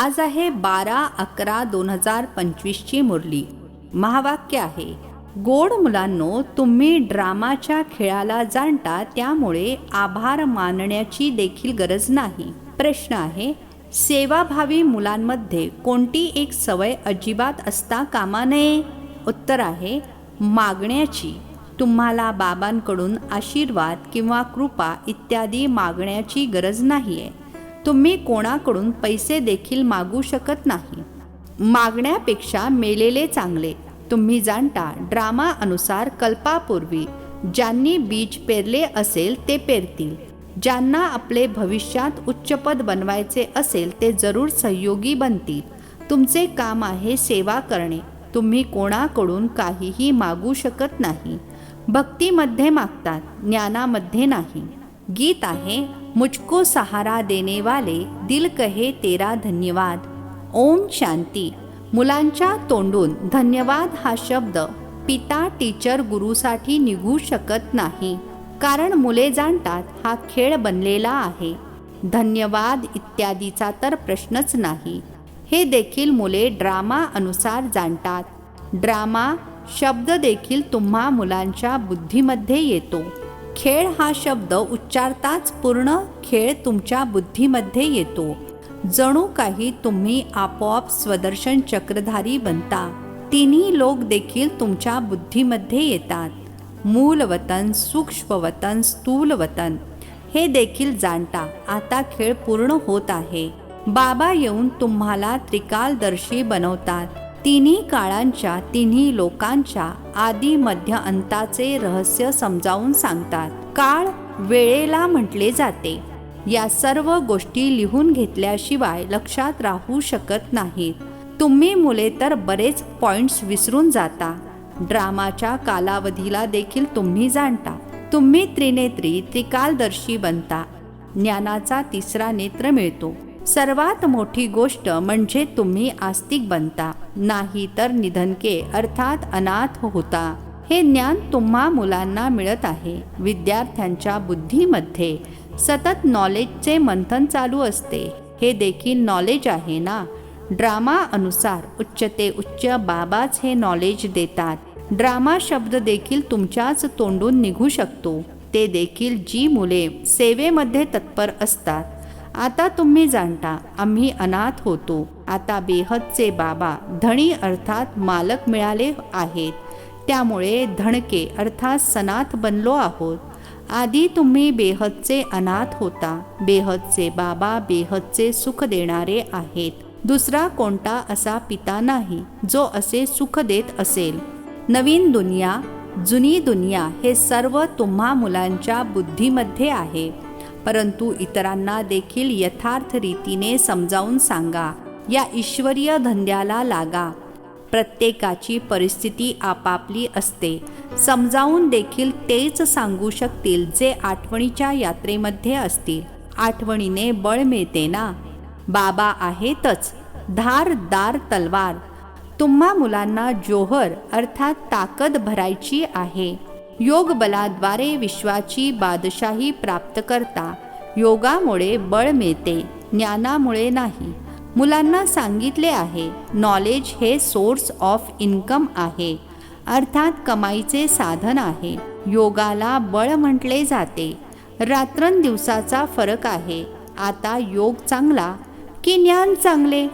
आज आहे बारा अकरा दोन हजार पंचवीसची मुरली. महावाक्य आहे गोड मुलांनो तुम्ही ड्रामाच्या खेळाला जाणता त्यामुळे आभार मानण्याची देखील गरज नाही. प्रश्न आहे सेवाभावी मुलांमध्ये कोणती एक सवय अजिबात असता कामा नये? उत्तर आहे मागण्याची. तुम्हाला बाबांकडून आशीर्वाद किंवा कृपा इत्यादी मागण्याची गरज नाही आहे तुम्ही कोणाकडून पैसे देखील मागू शकत नाही. मागण्यापेक्षा मेलेले चांगले. तुम्ही जाणता ड्रामा अनुसार कल्पापूर्वी ज्यांनी बीज पेरले असेल ते पेरतील. ज्यांना आपले भविष्यात उच्चपद बनवायचे असेल ते जरूर सहयोगी बनतील. तुमचे काम आहे सेवा करणे. तुम्ही कोणाकडून काहीही मागू शकत नाही. भक्तीमध्ये मागतात ज्ञानामध्ये नाही. गीत आहे मुझको सहारा देने वाले दिल कहे तेरा धन्यवाद. ओम शांती. मुलांच्या तोंडून धन्यवाद हा शब्द पिता टीचर गुरुसाठी निघू शकत नाही. कारण मुले जाणतात हा खेळ बनलेला आहे. धन्यवाद इत्यादीचा तर प्रश्नच नाही. हे देखील मुले ड्रामा अनुसार जाणतात. ड्रामा शब्द देखील तुम्हा मुलांच्या बुद्धीमध्ये येतो. खेळ हा शब्द उच्चारताच पूर्ण खेळ तुमच्या बुद्धीमध्ये येतो. जणू काही तुम्ही आपोआप स्वदर्शन चक्रधारी बनता. तिन्ही लोक देखील तुमच्या बुद्धीमध्ये येतात. मूलवतन सूक्ष्मवतन स्थूलवतन हे देखील जाणता. आता खेळ पूर्ण होत आहे. बाबा येऊन तुम्हाला त्रिकालदर्शी बनवतात. तिन्ही काळांच्या तिन्ही लोकांच्या आदी मध्य अंताचे रहस्य समजावून सांगतात. काळ वेळेला म्हटले जाते. या सर्व गोष्टी लिहून घेतल्याशिवाय लक्षात राहू शकत नाहीत. तुम्ही मुले तर बरेच पॉइंट्स विसरून जाता. ड्रामाच्या कालावधीला देखील तुम्ही जाणता. तुम्ही त्रिनेत्री त्रिकालदर्शी बनता. ज्ञानाचा तिसरा नेत्र मिळतो. सर्वात मोठी गोष्ट म्हणजे तुम्ही आस्तिक बनता नाही तर निधनके अर्थात अनाथ होता. हे ज्ञान तुम्हा मुलांना मिळत आहे. विद्यार्थ्यांच्या बुद्धीमध्ये सतत नॉलेजचे मंथन चालू असते. हे देखील नॉलेज आहे ना? ड्रामा अनुसार उच्च ते उच्च बाबाच हे नॉलेज देतात. ड्रामा शब्द देखील तुमच्याच तोंडून निघू शकतो. ते देखील जी मुले सेवेमध्ये तत्पर असतात. आता तुम्ही जाणता आम्ही अनाथ होतो. आता बेहदचे बाबा धणी अर्थात मालक मिळाले आहेत. त्यामुळे धणके अर्थात सनाथ बनलो आहोत. आधी तुम्ही बेहदचे अनाथ होता. बेहदचे बाबा बेहदचे सुख देणारे आहेत. दुसरा कोणता असा पिता नाही जो असे सुख देत असेल? नवीन दुनिया जुनी दुनिया हे सर्व तुम्हा मुलांच्या बुद्धीमध्ये आहे. परंतु इतरांना देखील यथार्थ रीतीने समजावून सांगा. या ईश्वरीय धंद्याला लागा. प्रत्येकाची परिस्थिती आपापली असते. समजावून देखील तेच सांगू शकतील जे आठवणीच्या यात्रेमध्ये असतील. आठवणीने बळ मिळते ना? बाबा आहेतच. धारदार तलवार. तुम्हा मुलांना जोहर अर्थात ताकद भरायची आहे. योग बलाद्वारे विश्वाची बादशाही प्राप्त करता. योगामुळे बळ मिळते ज्ञानामुळे नाही. मुलांना सांगितले आहे नॉलेज हे सोर्स ऑफ इन्कम आहे. अर्थात कमाईचे साधन आहे. योगाला बळ म्हटले जाते. रात्रंदिवसाचा फरक आहे. आता योग चांगला की ज्ञान चांगले?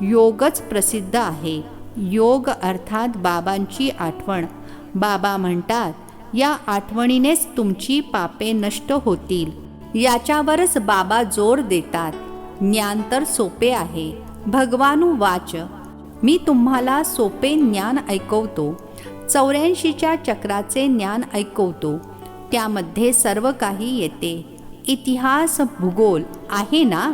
योगच प्रसिद्ध आहे. योग अर्थात बाबांची आठवण. बाबा म्हणतात या आठवणीनेच तुमची पापे नष्ट होतील. याच्यावरच बाबा जोर देतात. ज्ञान तर सोपे आहे. भगवानू वाच. मी तुम्हाला सोपे ज्ञान ऐकवतो. चौऱ्याऐंशीच्या चक्राचे ज्ञान ऐकवतो. त्यामध्ये सर्व काही येते. इतिहास भूगोल आहे ना?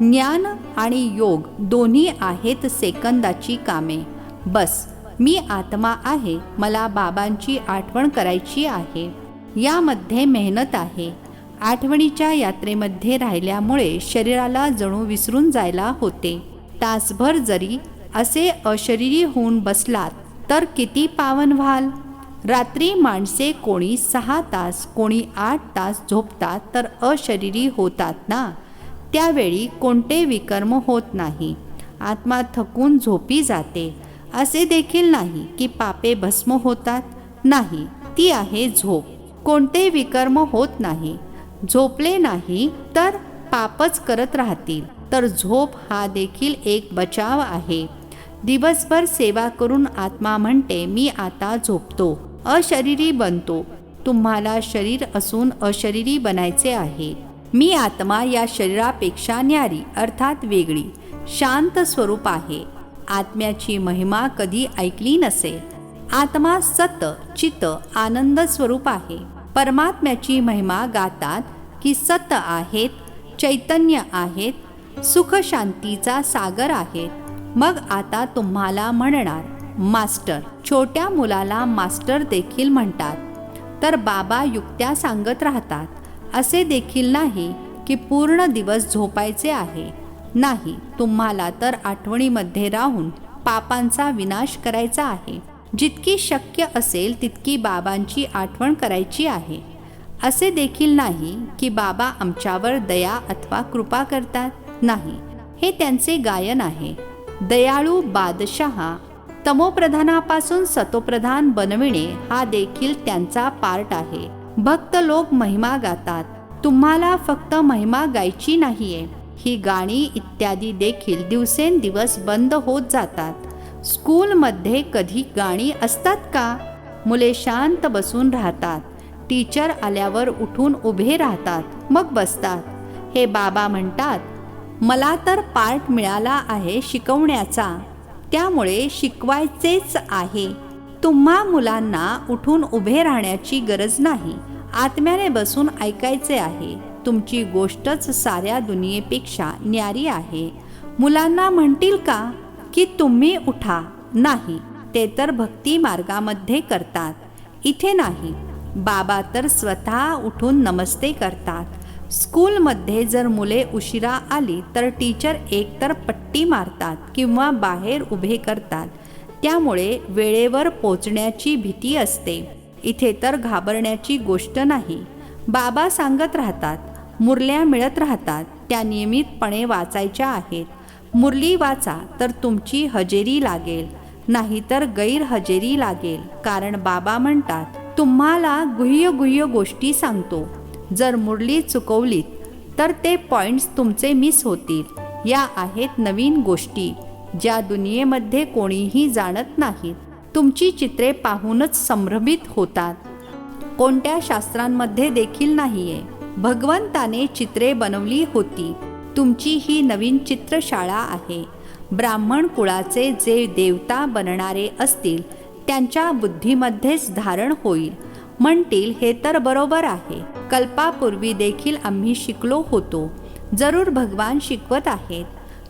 ज्ञान आणि योग दोन्ही आहेत सेकंदाची कामे. बस. मी आत्मा आहे मला बाबांची आठवण करायची आहे. यामध्ये मेहनत आहे. आठवणीच्या यात्रेमध्ये राहिल्यामुळे शरीराला जणू विसरून जायला होते. तासभर जरी असे अशरीरी होऊन बसलात तर किती पावन व्हाल? रात्री माणसे कोणी सहा तास कोणी आठ तास झोपतात तर अशरीरी होतात ना? त्यावेळी कोणते विकर्म होत नाही. आत्मा थकून झोपी जाते. असे देखील नाही की पापे भस्म होतात. नाही ती आहे झोप. कोणते विकर्म होत नाही. झोपले नाही तर पापच करत राहतील. तर झोप हा देखील एक बचाव आहे. दिवसभर सेवा करून आत्मा म्हणते मी आता झोपतो. अशरीरी बनतो. तुम्हाला शरीर असून अशरीरी बनायचे आहे. मी आत्मा या शरीरापेक्षा न्यारी अर्थात वेगळी. शांत स्वरूप आहे. आत्म्याची महिमा कधी ऐकली नसेल आत्मा सत चित आनंद स्वरूप आहे. परमात्म्याची महिमा गातात की सत आहेत चैतन्य आहेत सुख शांतीचा सागर आहेत. मग आता तुम्हाला म्हणणार मास्टर छोट्या मुलाला मास्टर देखील म्हणतात. तर बाबा युक्त्या सांगत राहतात असे देखील नाही की पूर्ण दिवस झोपायचे आहे. नाही तुम्हाला तर आठवणीमध्ये राहून पापांचा विनाश करायचा आहे. जितकी शक्य असेल तितकी बाबांची आठवण करायची आहे. असे देखील नाही की बाबा आमच्यावर दया अथवा कृपा करतात. नाही हे त्यांचे गायन आहे. दयाळू बादशहा तमोप्रधानापासून सतोप्रधान बनविणे हा देखील त्यांचा पार्ट आहे. भक्त लोक महिमा गातात. तुम्हाला फक्त महिमा गायची नाहीये. ही गाणी इत्यादी देखील दिवसेंदिवस बंद होत जातात. स्कूलमध्ये कधी गाणी असतात का? मुले शांत बसून राहतात. टीचर आल्यावर उठून उभे राहतात मग बसतात. हे बाबा म्हणतात मला तर पार्ट मिळाला आहे शिकवण्याचा. त्यामुळे शिकवायचेच आहे. तुम्हा मुलांना उठून उभे राहण्याची गरज नाही. आत्म्याने बसून ऐकायचे आहे. तुमची गोष्टच साऱ्या दुनियेपेक्षा न्यारी आहे. मुलांना म्हणतील का की तुम्ही उठा. नाही ते तर भक्ती मार्गामध्ये करतात. इथे नाही बाबा तर स्वतः उठून नमस्ते करतात. स्कूलमध्ये जर मुले उशिरा आली तर टीचर एकतर पट्टी मारतात किंवा बाहेर उभे करतात. त्यामुळे वेळेवर पोचण्याची भीती असते. इथे तर घाबरण्याची गोष्ट नाही. बाबा सांगत राहतात मुरल्या मिळत राहतात त्या नियमितपणे वाचायच्या आहेत. मुरली वाचा तर तुमची हजेरी लागेल. नाहीतर गैरहजेरी लागेल कारण बाबा म्हणतात तुम्हाला गुह्य गुह्य गोष्टी सांगतो. जर मुरली चुकवलीत तर ते पॉइंट्स तुमचे मिस होतील. या आहेत नवीन गोष्टी ज्या दुनियेमध्ये कोणीही जाणत नाहीत. तुमची चित्रे पाहूनच संभ्रमित होतात. कोणत्या शास्त्रांमध्ये देखील नाहीये. भगवंताने चित्रे बनवली होती. तुमची ही नवीन चित्रशाळा आहे. ब्राह्मण कुळाचे जे देवता बनणारे असतील त्यांच्या बुद्धीमध्येच धारण होईल. म्हणतील हे तर बरोबर आहे. कल्पापूर्वी देखील आम्ही शिकलो होतो. जरूर भगवान शिकवत आहेत.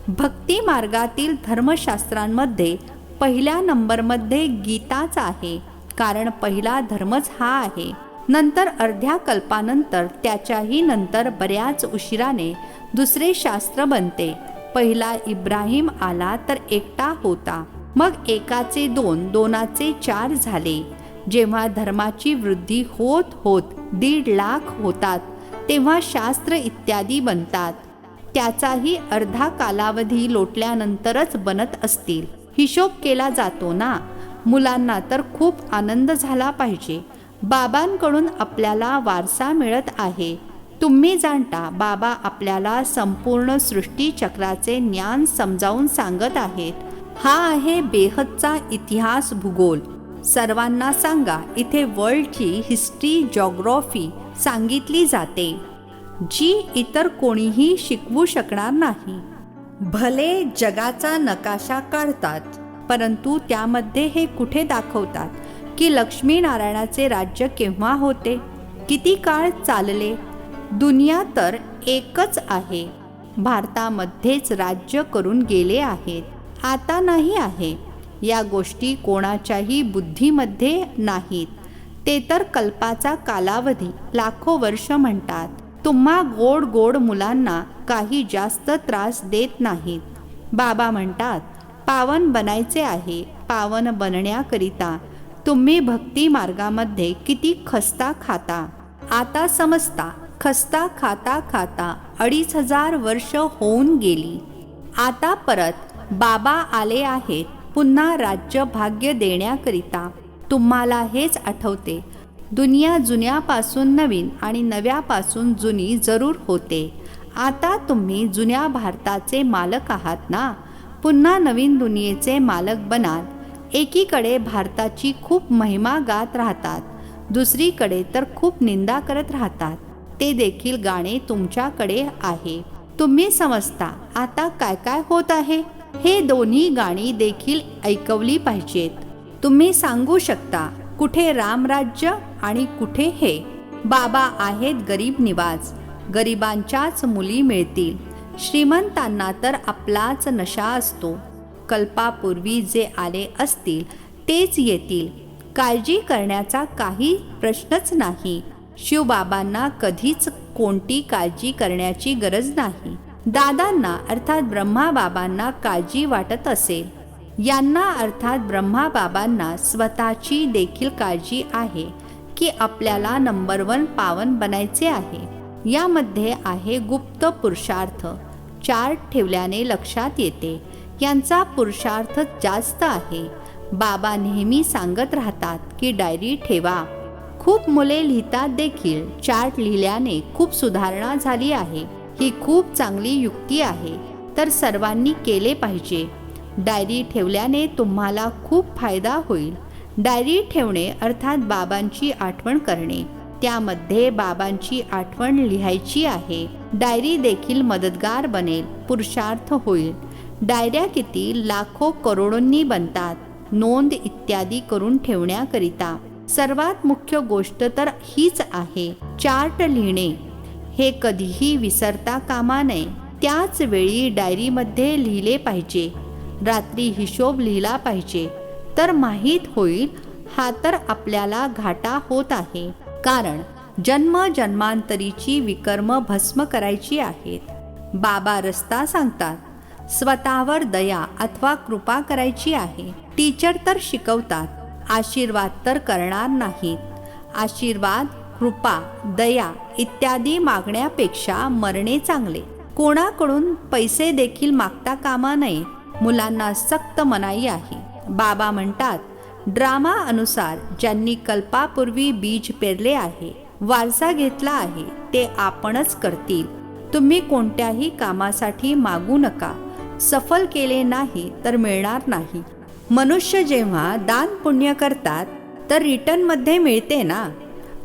भक्ती मार्गातील धर्मशास्त्रांमध्ये पहिल्या नंबरमध्ये गीताच आहे कारण पहिला धर्मच हा आहे. नंतर अर्ध्या कल्पानंतर त्याच्याही नंतर बऱ्याच उशिराने दुसरे शास्त्र बनते. पहिला इब्राहिम आला तर एकटा होता. मग एकाचे दोन दोनाचे चार झाले. जेव्हा धर्माची वृद्धी होत होत दीड लाख होतात तेव्हा शास्त्र इत्यादी बनतात. त्याचाही अर्धा कालावधी लोटल्यानंतरच बनत असतील. हिशोब केला जातो ना? मुलांना तर खूप आनंद झाला पाहिजे. बाबांकडून आपल्याला वारसा मिळत आहे. तुम्ही जाणता बाबा आपल्याला संपूर्ण सृष्टीचक्राचे ज्ञान समजावून सांगत आहेत. हा आहे बेहदचा इतिहास भूगोल. सर्वांना सांगा इथे वर्ल्डची हिस्ट्री जॉग्रॉफी सांगितली जाते. जी इतर कोणीही शिकवू शकणार नाही. भले जगाचा नकाशा काढतात परंतु त्यामध्ये हे कुठे दाखवतात? की लक्ष्मीनारायणाचे राज्य केव्हा होते? किती काळ चालले? दुनिया तर एकच आहे. भारतामध्येच राज्य करून गेले आहेत. आता नाही आहे. या गोष्टी कोणाच्याही बुद्धीमध्ये नाहीत. ते तर कल्पाचा कालावधी लाखो वर्ष म्हणतात. तुम्हा गोड गोड मुलांना काही जास्त त्रास देत नाहीत. बाबा म्हणतात पावन बनायचे आहे. पावन बनण्याकरिता तुम्ही भक्ती मार्गामध्ये किती खस्ता खाता? आता समजता खस्ता खाता खाता अडीच हजार वर्ष होऊन गेली. आता परत बाबा आले आहेत पुन्हा राज्य भाग्य देण्याकरिता. तुम्हाला हेच आठवते. दुनिया जुन्यापासून नवीन आणि नव्यापासून जुनी जरूर होते. आता तुम्ही जुन्या भारताचे मालक आहात ना? पुन्हा नवीन दुनियेचे मालक बनाल. एकीकडे भारताची खूप महिमा गात राहतात दुसरीकडे तर खूप निंदा करत राहतात. ते देखील गाणे तुमच्याकडे आहे. तुम्ही समजता आता काय काय होत आहे? हे दोन्ही गाणी देखील ऐकवली पाहिजेत. तुम्ही सांगू शकता कुठे रामराज्य आणि कुठे हे? बाबा आहेत गरीब निवाज गरिबांच्याच मुली मिळतील. श्रीमंतांना तर आपलाच नशा असतो. कल्पापूर्वी जे आले असतील तेच येतील. काळजी करण्याचा काही प्रश्नच नाही. शिवबाबांना कधीच कोणती काळजी करण्याची गरज नाही. दादांना अर्थात ब्रह्माबाबांना काळजी वाटत असेल यांना अर्थात ब्रह्माबाबांना स्वतःची देखील काळजी आहे की आपल्याला नंबर वन पावन बनायचे आहे. यामध्ये आहे गुप्त पुरुषार्थ. चार्ट ठेवल्याने लक्षात येते. यांचा पुरुषार्थ जास्त आहे. बाबा नेहमी सांगत राहतात की डायरी ठेवा. खूप मुले लिहितात देखील. चार्ट लिहिल्याने खूप सुधारणा झाली आहे. ही खूप चांगली युक्ती आहे. तर सर्वांनी केले पाहिजे. डायरी ठेवल्याने तुम्हाला खूप फायदा होईल. डायरी ठेवणे अर्थात बाबांची आठवण करणे. त्यामध्ये बाबांची आठवण लिहायची आहे. डायरी देखील मदतगार बनेल. पुरुषार्थ होईल. डायऱ्या किती लाखो करोडोंनी बनतात. नोंद इत्यादी करून ठेवण्याकरिता. सर्वात मुख्य गोष्ट तर हीच आहे. चार्ट लिहिणे. हे कधीही विसरता कामा नये. त्याच वेळी डायरीमध्ये लिहिले पाहिजे. रात्री हिशोब लिहिला पाहिजे. तर माहीत होईल हा तर आपल्याला घाटा होत आहे. कारण जन्म जन्मांतरीची विकर्म भस्म करायची आहेत. बाबा रस्ता सांगतात स्वतःवर दया अथवा कृपा करायची आहे. टीचर तर शिकवतात आशीर्वाद तर करणार नाहीत. आशीर्वाद कृपा दया इत्यादी मागण्यापेक्षा मरणे चांगले. कोणाकडून पैसे देखील मागता कामा नये मुलांना सक्त मनाई आहे. बाबा म्हणतात ड्रामा अनुसार ज्यांनी कल्पापूर्वी बीज पेरले आहे वारसा घेतला आहे ते आपणच करतील. तुम्ही कोणत्याही कामासाठी मागू नका. सफल केले नाही तर मिळणार नाही. मनुष्य जेव्हा दान पुण्य करतात तर रिटर्नमध्ये मिळते ना?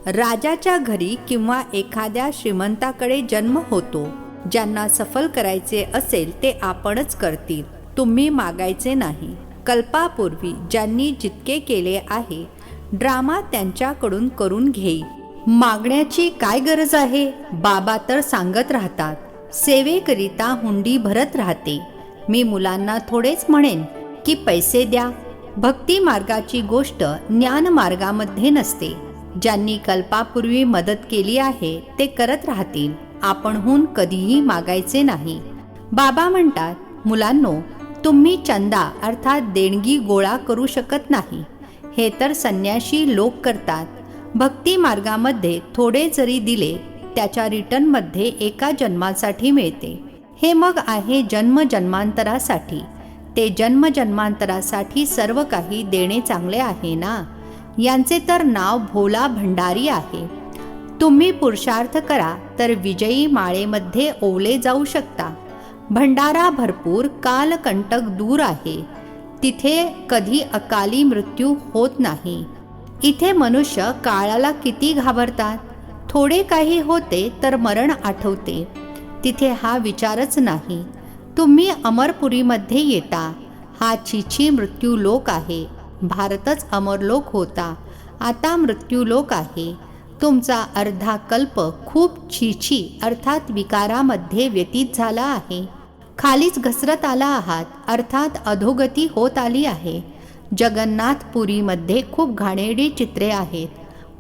राजाच्या घरी किंवा एखाद्या श्रीमंताकडे जन्म होतो. ज्यांना सफल करायचे असेल ते आपणच करतील. तुम्ही मागायचे नाही. कल्पापूर्वी ज्यांनी जितके केले आहे ड्रामा त्यांच्याकडून करून घेईल मागण्याची काय गरज आहे? बाबा तर सांगत राहतात. सेवेकरिता हुंडी भरत राहते. मी मुलांना थोडेच म्हणेन की पैसे द्या. भक्ती मार्गाची गोष्ट ज्ञान मार्गामध्ये नसते. ज्यांनी कल्पापूर्वी मदत केली आहे ते करत राहतील. आपणहून कधीही मागायचे नाही. बाबा म्हणतात मुलांनो तुम्ही चंदा अर्थात देणगी गोळा करू शकत नाही. हे तर संन्याशी लोक करतात. भक्ती मार्गामध्ये थोडे जरी दिले त्याच्या रिटर्नमध्ये एका जन्मासाठी मिळते. हे मग आहे जन्म जन्मांतरासाठी ते जन्म जन्मांतरासाठी सर्व काही देणे चांगले आहे ना? यांचे तर नाव भोला भंडारी आहे. तुम्ही पुरुषार्थ करा तर विजयी माळेमध्ये ओवले जाऊ शकता. भंडारा भरपूर कालकंटक दूर आहे. तिथे कधी अकाली मृत्यू होत नाही. इथे मनुष्य काळाला किती घाबरतात? थोडे काही होते तर मरण आठवते. तिथे हा विचारच नाही तुम्ही अमरपुरीमध्ये येता. हा चिची मृत्यूलोक आहे. भारतच अमरलोक होता. आता मृत्यूलोक आहे. तुमचा अर्धा कल्प खूप छिछी अर्थात विकारामध्ये व्यतीत झाला आहे. खालीच घसरत आला आहात अर्थात अधोगती होत आली आहे. जगन्नाथपुरीमध्ये खूप घाणेरडी चित्रे आहेत.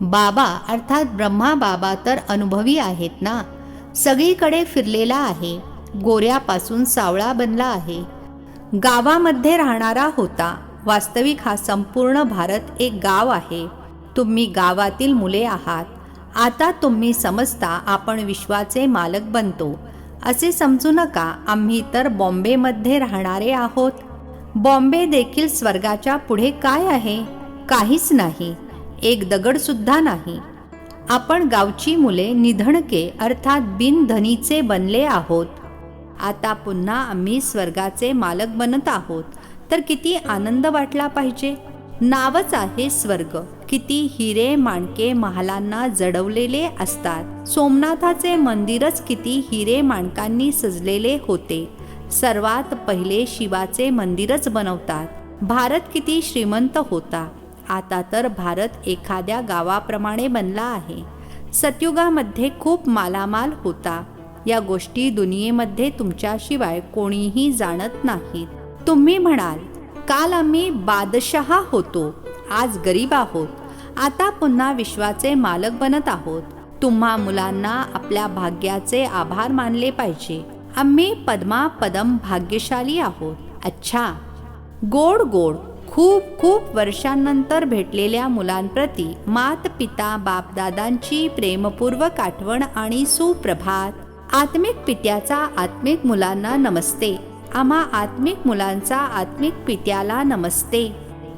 बाबा अर्थात ब्रह्मा बाबा तर अनुभवी आहेत ना? सगळीकडे फिरलेला आहे. गोऱ्यापासून सावळा बनला आहे. गावामध्ये राहणारा होता. वास्तविक हा संपूर्ण भारत एक गाव आहे. तुम्ही गावातील मुले आहात. आता तुम्ही समजता आपण विश्वाचे मालक बनतो. असे समजू नका आम्ही तर बॉम्बेमध्ये राहणारे आहोत. बॉम्बे देखील स्वर्गाच्या पुढे काय आहे? काहीच नाही. एक दगडसुद्धा नाही. आपण गावची मुले निधणके अर्थात बिनधनीचे बनले आहोत. आता पुन्हा आम्ही स्वर्गाचे मालक बनत आहोत. तर किती आनंद वाटला पाहिजे? नावच आहे स्वर्ग. किती हिरे माणके महालांना जडवलेले असतात. सोमनाथाचे मंदिरच किती हिरे माणकांनी सजलेले होते. सर्वात पहिले शिवाचे मंदिरच बनवतात. भारत किती श्रीमंत होता. आता तर भारत एखाद्या गावाप्रमाणे बनला आहे. सतयुगामध्ये खूप मालामाल होता. या गोष्टी दुनियेमध्ये तुमच्याशिवाय कोणीही जाणत नाहीत. तुम्ही म्हणाल काल आम्ही बादशहा होतो आज गरीब आहोत. आता पुन्हा विश्वाचे मालक बनत आहोत. तुम्हा मुलांना आपल्या भाग्याचे आभार मानले पाहिजे. आम्ही पद्मा पदम भाग्यशाली आहोत. अच्छा. गोड गोड. खूप खूप वर्षांनंतर भेटलेल्या मुलांप्रती मात पिता बापदादांची प्रेमपूर्वक आठवण आणि सुप्रभात. आत्मिक पित्याचा आत्मिक मुलांना नमस्ते. आम्हा आत्मिक मुलांचा आत्मिक पित्याला नमस्ते.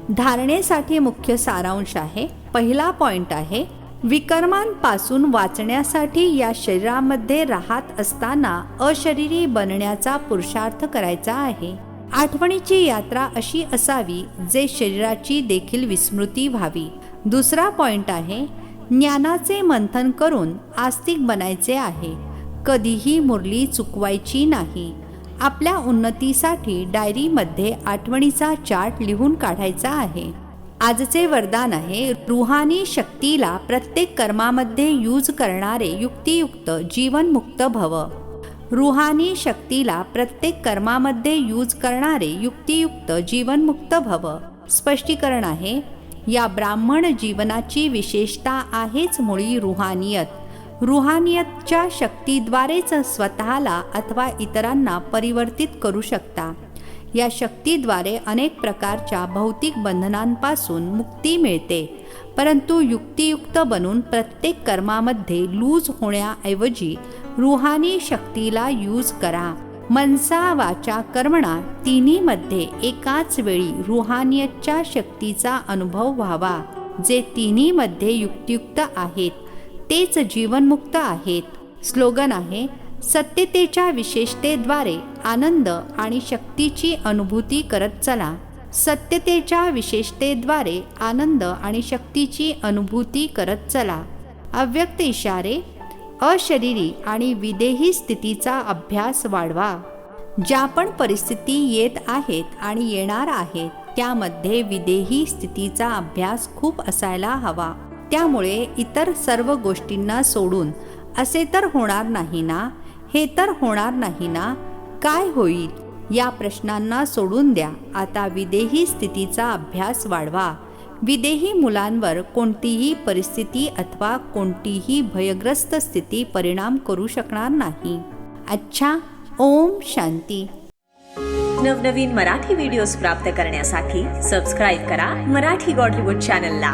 धारणेसाठी मुख्य सारांश आहे. पहिला पॉइंट आहे विकर्मांपासून वाचण्यासाठी या शरीरामध्ये राहत असताना अशरीरी बनण्याचा पुरुषार्थ करायचा आहे. आठवणीची यात्रा अशी असावी जे शरीराची देखील विस्मृती व्हावी. दुसरा पॉइंट आहे ज्ञानाचे मंथन करून आस्तिक बनायचे आहे. कधीही मुरली चुकवायची नाही. आपल्या उन्नतीसाठी डायरीमध्ये आठवणीचा चार्ट लिहून काढायचा आहे. आजचे वरदान आहे रुहानी शक्तीला प्रत्येक कर्मामध्ये यूज करणारे युक्तियुक्त जीवनमुक्त भव. रुहानी शक्तीला प्रत्येक कर्मामध्ये यूज करणारे युक्तियुक्त जीवनमुक्त भव. स्पष्टीकरण आहे या ब्राह्मण जीवनाची विशेषता आहेच मुळी रुहानियत. रुहानियतच्या शक्तीद्वारेच स्वतःला अथवा इतरांना परिवर्तित करू शकता. या शक्तीद्वारे अनेक प्रकारच्या भौतिक बंधनांपासून मुक्ती मिळते. परंतु युक्तियुक्त बनून प्रत्येक कर्मामध्ये लूज होण्याऐवजी रुहानी शक्तीला यूज करा. मनसा वाचा कर्मणा तिन्हीमध्ये एकाच वेळी रुहानियतच्या शक्तीचा अनुभव व्हावा जे तिन्हीमध्ये युक्तियुक्त आहेत. तेच जीवनमुक्त आहेत. स्लोगन आहे सत्यतेच्या विशेषतेद्वारे आनंद आणि शक्तीची अनुभूती करत चला. सत्यतेच्या विशेषतेद्वारे आनंद आणि शक्तीची अनुभूती करत चला. अव्यक्त इशारे अशरीरी आणि विदेही स्थितीचा अभ्यास वाढवा. ज्या पण परिस्थिती येत आहेत आणि येणार आहेत त्यामध्ये विदेही स्थितीचा अभ्यास खूप असायला हवा. त्यामुळे इतर सर्व गोष्टींना सोडून असे तर होणार नाही ना? हे तर होणार नाही ना? काय होईल? या प्रश्नांना सोडून द्या. आता विदेही स्थितीचा अभ्यास वाढवा. विदेही मुलांवर कोणतीही परिस्थिती अथवा कोणतीही भयग्रस्त स्थिती परिणाम करू शकणार नाही. अच्छा ओम शांती. नवनवीन मराठी व्हिडिओज प्राप्त करण्यासाठी सबस्क्राईब करा मराठी गॉडलीवूड चॅनलला